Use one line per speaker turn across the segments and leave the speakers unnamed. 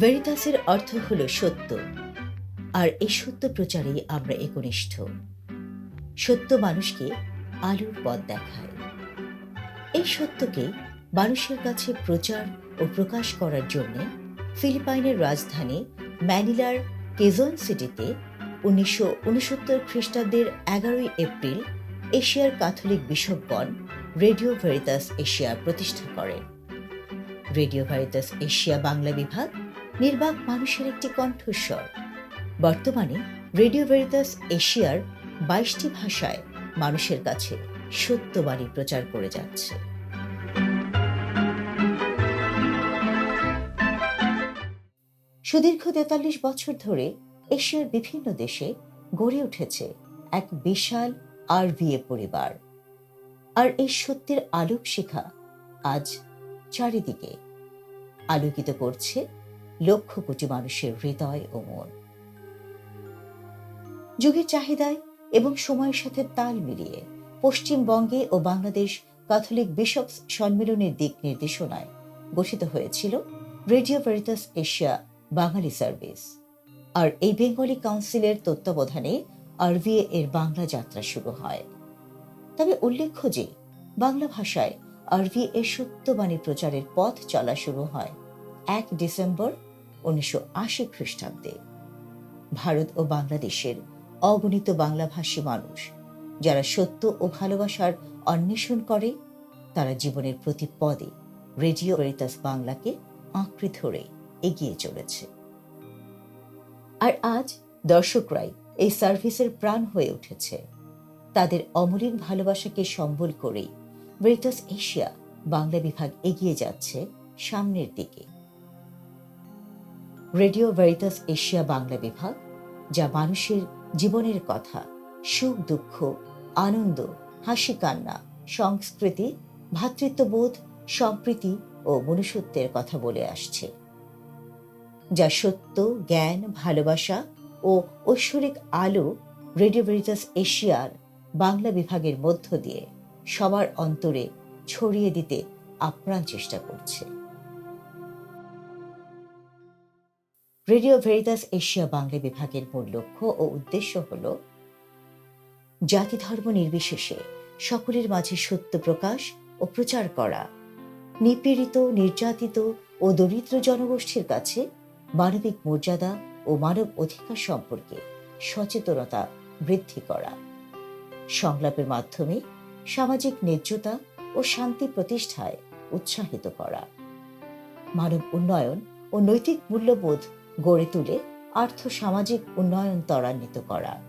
ভেরিতাসের অর্থ হল সত্য। আর এই সত্য প্রচারেই আমরা একনিষ্ঠ। সত্য মানুষকে আলোর পথ দেখায়। এই সত্যকে মানুষের কাছে প্রচার ও প্রকাশ করার জন্য ফিলিপাইনের রাজধানী ম্যানিলার কেজন সিটিতে উনিশশো উনসত্তর খ্রিস্টাব্দের এগারোই এপ্রিল এশিয়ার ক্যাথলিক বিশপগণ রেডিও ভেরিতাস এশিয়া প্রতিষ্ঠা করেন রেডিও ভেরিতাস এশিয়া বাংলা বিভাগ নির্বাক মানুষের একটি কণ্ঠস্বর। বর্তমানে রেডিও ভেরিতাস এশিয়ার বাইশটি ভাষায় মানুষের কাছে সত্যবাণী প্রচার করে যাচ্ছে। সুদীর্ঘ তেতাল্লিশ বছর ধরে এশিয়ার বিভিন্ন দেশে গড়ে উঠেছে এক বিশাল আরভিএ পরিবার। আর এই সত্যের আলোক শিখা আজ চারিদিকে আলোকিত করছে লক্ষ কোটি মানুষের হৃদয় ও মন। যুগের চাহিদায় এবং সময়ের সাথে তাল মিলিয়ে পশ্চিমবঙ্গে ও বাংলাদেশ ক্যাথলিক বিশপস সম্মেলনের দিক নির্দেশনায় গঠিত হয়েছিল radio Veritas Asia Bangali service. আর এই বেঙ্গলি কাউন্সিলের তত্ত্বাবধানে আরভিএ এর বাংলা যাত্রা শুরু হয়। তবে উল্লেখ্য যে, বাংলা ভাষায় আরভিএ সত্যবাণী প্রচারের পথ চলা শুরু হয় এক ডিসেম্বর উনিশশো আশি খ্রিস্টাব্দে ভারত ও বাংলাদেশের অগণিত বাংলাভাষী মানুষ, যারা সত্য ও ভালোবাসার অন্বেষণ করে, তারা জীবনের প্রতি পদে রেডিও ভেরিতাস বাংলাকে আঁকড়ে ধরে এগিয়ে চলেছে। আর আজ দর্শকরাই এই সার্ভিসের প্রাণ হয়ে উঠেছে। তাদের অমলিক ভালোবাসাকে সম্বল করেই ভেরিতাস এশিয়া বাংলা বিভাগ এগিয়ে যাচ্ছে সামনের দিকে। রেডিও ভেরিতাস এশিয়া বাংলা বিভাগ, যা মানুষের জীবনের কথা, সুখ, দুঃখ, আনন্দ, হাসি, কান্না, সংস্কৃতি ভ্রাতৃত্ববোধ সম্প্রীতি ও মনুষ্যত্বের কথা বলে আসছে, যা সত্য, জ্ঞান, ভালোবাসা ও ঐশ্বরিক আলো রেডিও ভেরিটাস এশিয়ার বাংলা বিভাগের মধ্য দিয়ে সবার অন্তরে ছড়িয়ে দিতে আপ্রাণ চেষ্টা করছে। রেডিও ভেরিতাস এশিয়া বাংলা বিভাগের মূল লক্ষ্য ও উদ্দেশ্য হল জাতি ধর্ম নির্বিশেষে সকলের মাঝে সত্য প্রকাশ ও প্রচার করা। নিপীড়িত, নির্যাতিত ও দরিদ্র জনগোষ্ঠীর কাছে মানবিক মর্যাদা ও মানব অধিকার সম্পর্কে সচেতনতা বৃদ্ধি করা। সংলাপের মাধ্যমে সামাজিক ন্যায্যতা ও শান্তি প্রতিষ্ঠায় উৎসাহিত করা। মানব উন্নয়ন ও নৈতিক মূল্যবোধ গড়ে তুলে আর্থ সামাজিক উন্নয়ন ত্বরান্বিত করা।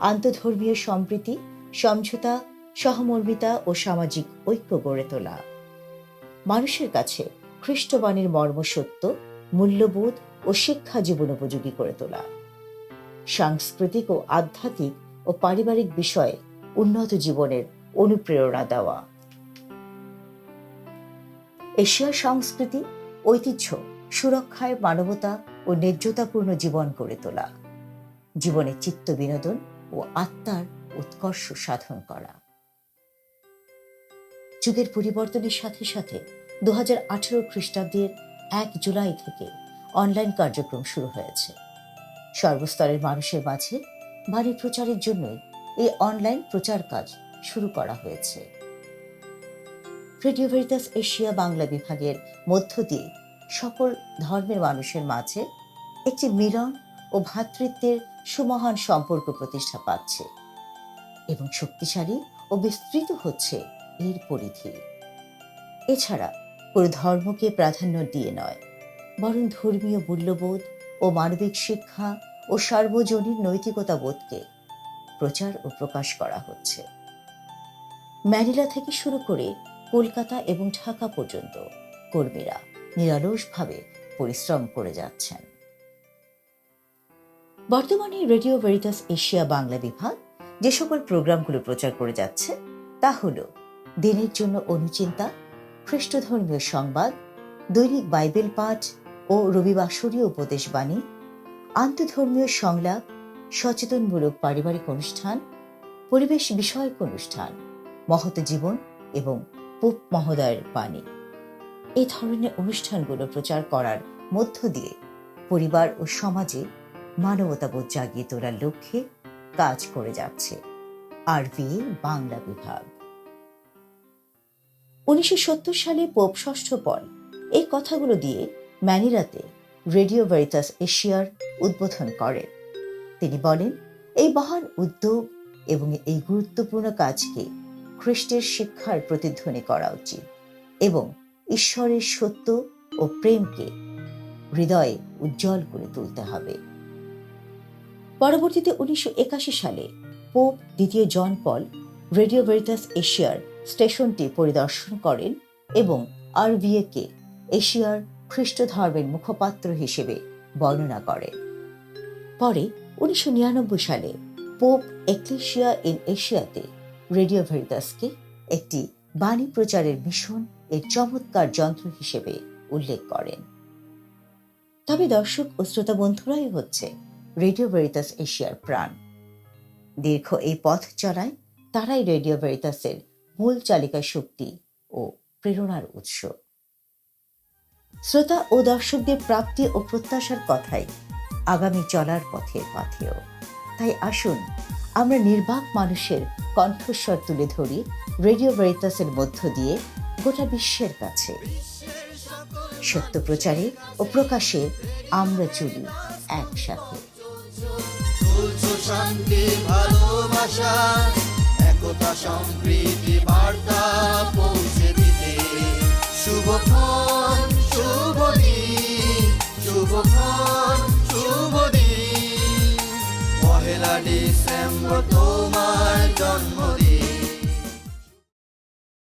আন্তধর্মীয় সম্প্রীতি, সমঝোতা, সহমর্মিতা ও সামাজিক ঐক্য গড়ে তোলা। মানুষের কাছে খ্রিস্টবাণীর মর্ম সত্য, মূল্যবোধ ও শিক্ষা জীবন উপযোগী করে তোলা। সাংস্কৃতিক ও আধ্যাত্মিক ও পারিবারিক বিষয়ে উন্নত জীবনের অনুপ্রেরণা দেওয়া। এশিয়ার সংস্কৃতি, ঐতিহ্য সুরক্ষায় মানবতা ও ন্যায্যতাপূর্ণ জীবন গড়ে তোলা। জীবনে চিত্ত বিনোদন ও আত্মার উৎকর্ষ সাধন করা। যুগের পরিবর্তনের সাথে সাথে দু হাজার আঠেরো খ্রিস্টাব্দের এক জুলাই থেকে অনলাইন কার্যক্রম শুরু হয়েছে। সর্বস্তরের মানুষের মাঝে বাড়ি প্রচারের জন্যই এই অনলাইন প্রচার কাজ শুরু করা হয়েছে। রেডিও ভেরিতাস এশিয়া বাংলা বিভাগের মধ্য দিয়ে সকল ধর্মের মানুষের মাঝে একটি মিলন ও ভ্রাতৃত্বের সুমহান সম্পর্ক প্রতিষ্ঠা পাচ্ছে এবং শক্তিশালী ও বিস্তৃত হচ্ছে এর পরিধি। এছাড়া কোনো ধর্মকে প্রাধান্য দিয়ে নয়, বরং ধর্মীয় মূল্যবোধ ও মানবিক শিক্ষা ও সার্বজনীন নৈতিকতা বোধকে প্রচার ও প্রকাশ করা হচ্ছে। ম্যানিলা থেকে শুরু করে কলকাতা এবং ঢাকা পর্যন্ত কর্মীরা নিরলসভাবে পরিশ্রম করে যাচ্ছেন। বর্তমানে রেডিও ভেরিটাস এশিয়া বাংলা বিভাগ যে সকল প্রোগ্রামগুলো প্রচার করে যাচ্ছে, তা হল দিনের জন্য অনুচিন্তা, খ্রিস্টধর্মীয় সংবাদ, দৈনিক বাইবেল পাঠ ও রবিবাসরীয় উপদেশ বাণী, আন্তধর্মীয় সংলাপ, সচেতনমূলক পারিবারিক অনুষ্ঠান, পরিবেশ বিষয়ক অনুষ্ঠান, মহৎ জীবন এবং পোপ মহোদয়ের বাণী। এই ধরনের অনুষ্ঠানগুলো প্রচার করার মধ্য দিয়ে পরিবার ও সমাজে মানবতাবোধ জাগিয়ে তোলার লক্ষ্যে কাজ করে যাচ্ছে আরবিএ বাংলা বিভাগ। উনিশশো সালে পোপ ষষ্ঠ পল। এই কথাগুলো দিয়ে ম্যানিরাতে রেডিও ভেরিটাস এশিয়ার উদ্বোধন করেন। তিনি বলেন, এই মহান উদ্যোগ এবং এই গুরুত্বপূর্ণ কাজকে খ্রিস্টের শিক্ষার প্রতিধ্বনি করা উচিত এবং ঈশ্বরের সত্য ও প্রেমকে হৃদয়ে উজ্জ্বল করে তুলতে হবে। পরবর্তীতে উনিশশো একাশি সালে পোপ দ্বিতীয় জন পল রেডিও ভেরিটাস এশিয়ার স্টেশনটি পরিদর্শন করেন এবং আরবিএকে এশিয়ার খ্রিস্ট ধর্মের মুখপাত্র হিসেবে বর্ণনা করেন পরে উনিশশো নিরানব্বই সালে পোপ এক্লেশিয়া ইন এশিয়াতে রেডিও ভেরিটাসকে একটি বাণী প্রচারের মিশন এর চমৎকার যন্ত্র হিসেবে উল্লেখ করেন। তবে দর্শক ও শ্রোতা বন্ধুরাই হচ্ছে রেডিও ভেরিটাস এশিয়ার প্রাণ। দীর্ঘ এই পথ চলায় তারাই রেডিও ভেরিটাসের মূল চালিকা শক্তি ও প্রেরণার উৎস। শ্রোতা ও দর্শকদের প্রাপ্তি ও প্রত্যাশার কথাই আগামী চলার পথে পাথেও তাই আসুন আমরা নির্বাক মানুষের কণ্ঠস্বর তুলে ধরি রেডিও ভেরিতাসের মধ্য দিয়ে গোটা বিশ্বের কাছে। সত্য প্রচারে ও প্রকাশে আমরা চলি একসাথে।
ডিসেম্বর তোমার জন্মদিন।